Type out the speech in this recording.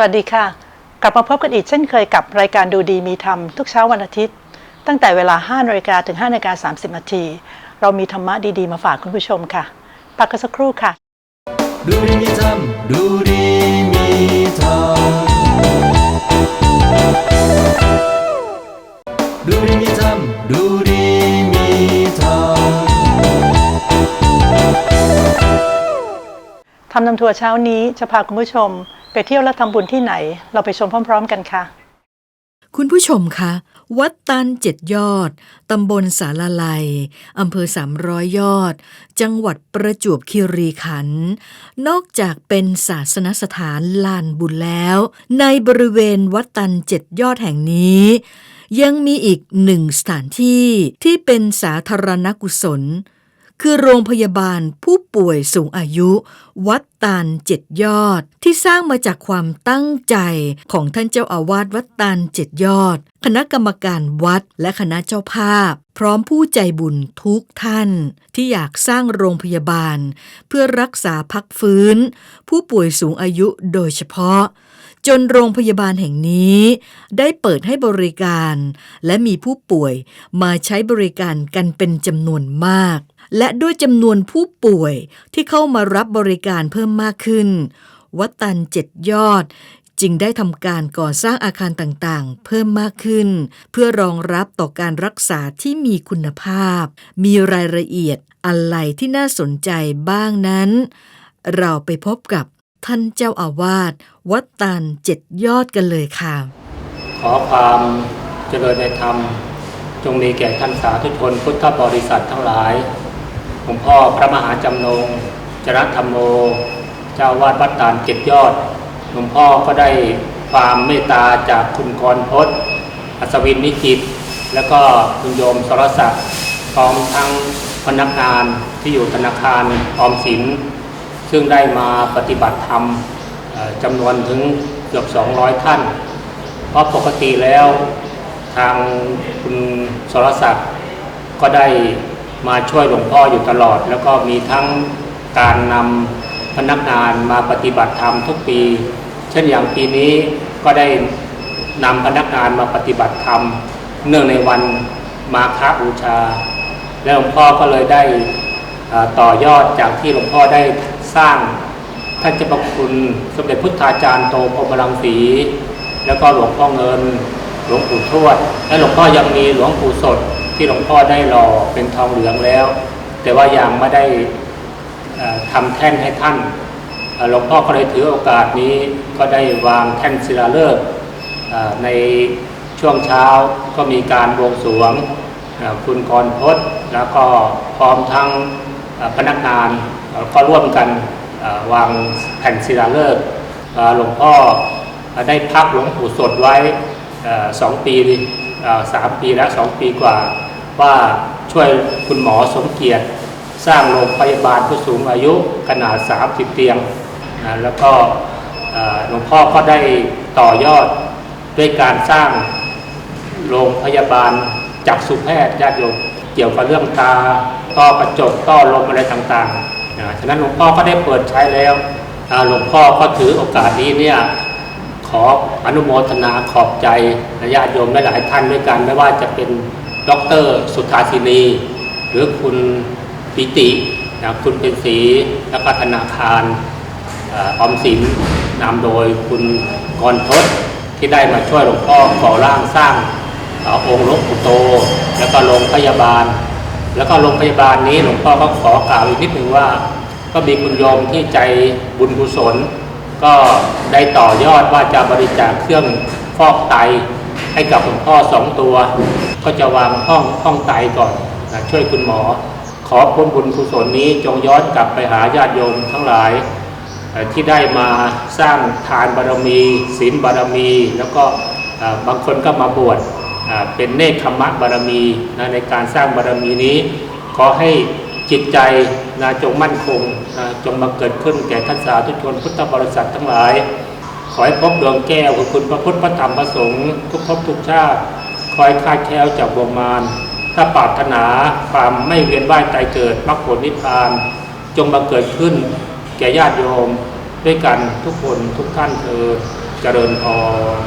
วัสดีค่ะ กลับมาพบกันอีกเช่นเคยกับรายการดูดีมีธรรมทุกเช้าวันอาทิตย์ ตั้งแต่เวลา5นาฬิกาถึง5นาฬิกา30นาทีเรามีธรรมะดีๆมาฝากคุณผู้ชมค่ะพักกันสักครู่ค่ะ ดูดีมีธรรมดูดีมี ทำนำทัวร์เช้านี้จะพาคุณผู้ชม ไปเที่ยวและทำบุญที่ไหน เราไปชมพร้อม ๆ กันค่ะ คุณผู้ชมคะวัดตันเจ็ดยอด ตำบลสาลาลัย อำเภอสามร้อยยอด จังหวัดประจวบคีรีขันธ์ นอกจากเป็นศาสนสถานลานบุญแล้ว ในบริเวณวัดตันเจ็ดยอดแห่งนี้ ยังมีอีกหนึ่งสถานที่ที่เป็นสาธารณกุศล คือโรงพยาบาลผู้ป่วยสูงอายุ วัดตาลเจ็ดยอด ที่สร้างมาจากความตั้งใจของท่านเจ้าอาวาสวัดตาลเจ็ดยอด คณะกรรมการวัดและคณะเจ้าภาพ พร้อมผู้ใจบุญทุกท่าน ที่อยากสร้างโรงพยาบาล เพื่อรักษาพักฟื้น ผู้ป่วยสูงอายุโดยเฉพาะ จนโรงพยาบาลแห่งนี้ ได้เปิดให้บริการ และมีผู้ป่วยมาใช้บริการกันเป็นจำนวนมาก และด้วยจำนวนผู้ป่วยที่เข้ามารับบริการเพิ่มมากขึ้น วัดตันเจ็ดยอด จึงได้ทำการก่อสร้างอาคารต่างๆ เพิ่มมากขึ้น เพื่อรองรับต่อการรักษาที่มีคุณภาพ มีรายละเอียดอะไรที่น่าสนใจบ้างนั้น เราไปพบกับท่านเจ้าอาวาสวัดตาลเจ็ดยอดกันเลยค่ะ ขอความเจริญในธรรม จงมีแก่ท่านสาธุชนพุทธบริษัททั้งหลายหลวงพ่อพระมหาจำนง จรธรรมโม เจ้าวาดวัดตาลเจ็ดยอดหลวงพ่อก็ได้ความเมตตาจากคุณกรพจน์อัศวินนิจิต แล้วก็คุณโยมสรศักดิ์พร้อมทั้งพนักงานที่อยู่ธนาคารออมสิน ซึ่งได้มาปฏิบัติธรรมจำนวนถึงเกือบ 200 ท่าน เพราะปกติแล้วทางคุณสรศักดิ์ก็ได้มาช่วยหลวงพ่ออยู่ตลอด แล้วก็มีทั้ง การนำพนักงานมาปฏิบัติธรรมทุกปี เช่นอย่างปีนี้ก็ได้นำพนักงานมาปฏิบัติธรรม เนื่องในวันมาฆบูชา และหลวงพ่อก็เลยได้ต่อยอดจากที่หลวงพ่อได้สร้างท่านเจ้าประคุณสมเด็จพุทธาจารย์โตพรมรังสี แล้วก็หลวงพ่อเงิน หลวงปู่ทวด และหลวงพ่อยังมีหลวงปู่สดที่หลวงพ่อได้หล่อเป็นทองเหลืองแล้ว แต่ว่ายังไม่ได้ ทำแท่นให้ท่านหลวงพ่อก็เลยถือโอกาสนี้ก็ได้วางแท่นศิลาฤกษ์เอ่อในช่วงเช้าก็มีการบวงสรวงคุณกรพจน์แล้วก็พร้อมทั้งพนักงานก็ร่วมกันวางแผ่นศิลาฤกษ์เอ่อหลวงพ่อได้พักหลวงปู่สดไว้สองปีสามปีแล้วสองปีกว่า ว่าช่วยคุณหมอสมเกียรติ สร้างโรงพยาบาลผู้สูงอายุขนาด 30 เตียงนะแล้วก็หลวงพ่อก็ได้ต่อยอดด้วยการสร้างโรงพยาบาลจักษุแพทย์ญาติโยมเกี่ยวกับเรื่องตาต้อกระจกต้อลมอะไรต่างๆนะฉะนั้นหลวงพ่อก็ได้เปิดใช้แล้วหลวงพ่อก็ถือโอกาสนี้เนี่ยขออนุโมทนาขอบใจญาติโยมหลายท่านด้วยกัน ไม่ว่าจะเป็นดอกเตอรสุธาสินี หรือคุณ ปิตินะคุณเป็นศรีและก็ธนาคารออมสินนำโดยคุณกรทศที่ได้มาช่วยหลวงพ่อก่อร่างสร้างอองค์หลวงปู่โต แล้วก็โรงพยาบาล แล้วก็โรงพยาบาลนี้หลวงพ่อก็ขอกล่าวอีกนิดหนึ่งว่า ก็มีคุณโยมที่ใจบุญกุศล ก็ได้ต่อยอดว่าจะบริจาคเครื่องฟอกไตให้กับหลวงพ่อสองตัว ก็จะวางห้องห้องไตก่อนนะช่วยคุณหมอ ขอผลบุญกุศลนี้จงย้อนกลับไปหาญาติโยมทั้งหลายที่ได้มาสร้างทานบารมีศีลบารมี แล้วก็บางคนก็มาบวชเป็นเนคขมมะบารมีนะในการสร้างบารมีนี้ ขอให้จิตใจนะจงมั่นคงนะจงมาเกิดขึ้นแก่ท่านสาธุชนพุทธบริษัททั้งหลาย ขอให้พบดวงแก้วคือคุณพระพุทธพระธรรมพระสงฆ์ทุกภพทุกชาติ คอยคลาดแคล้วจากบวงมาร ถ้าปรารถนาความไม่เวียนว่ายตายเกิดมรรคผลนิพพาน จงบังเกิดขึ้น แก่ญาติโยมด้วยกันทุกคนทุกท่านเธอเจริญพร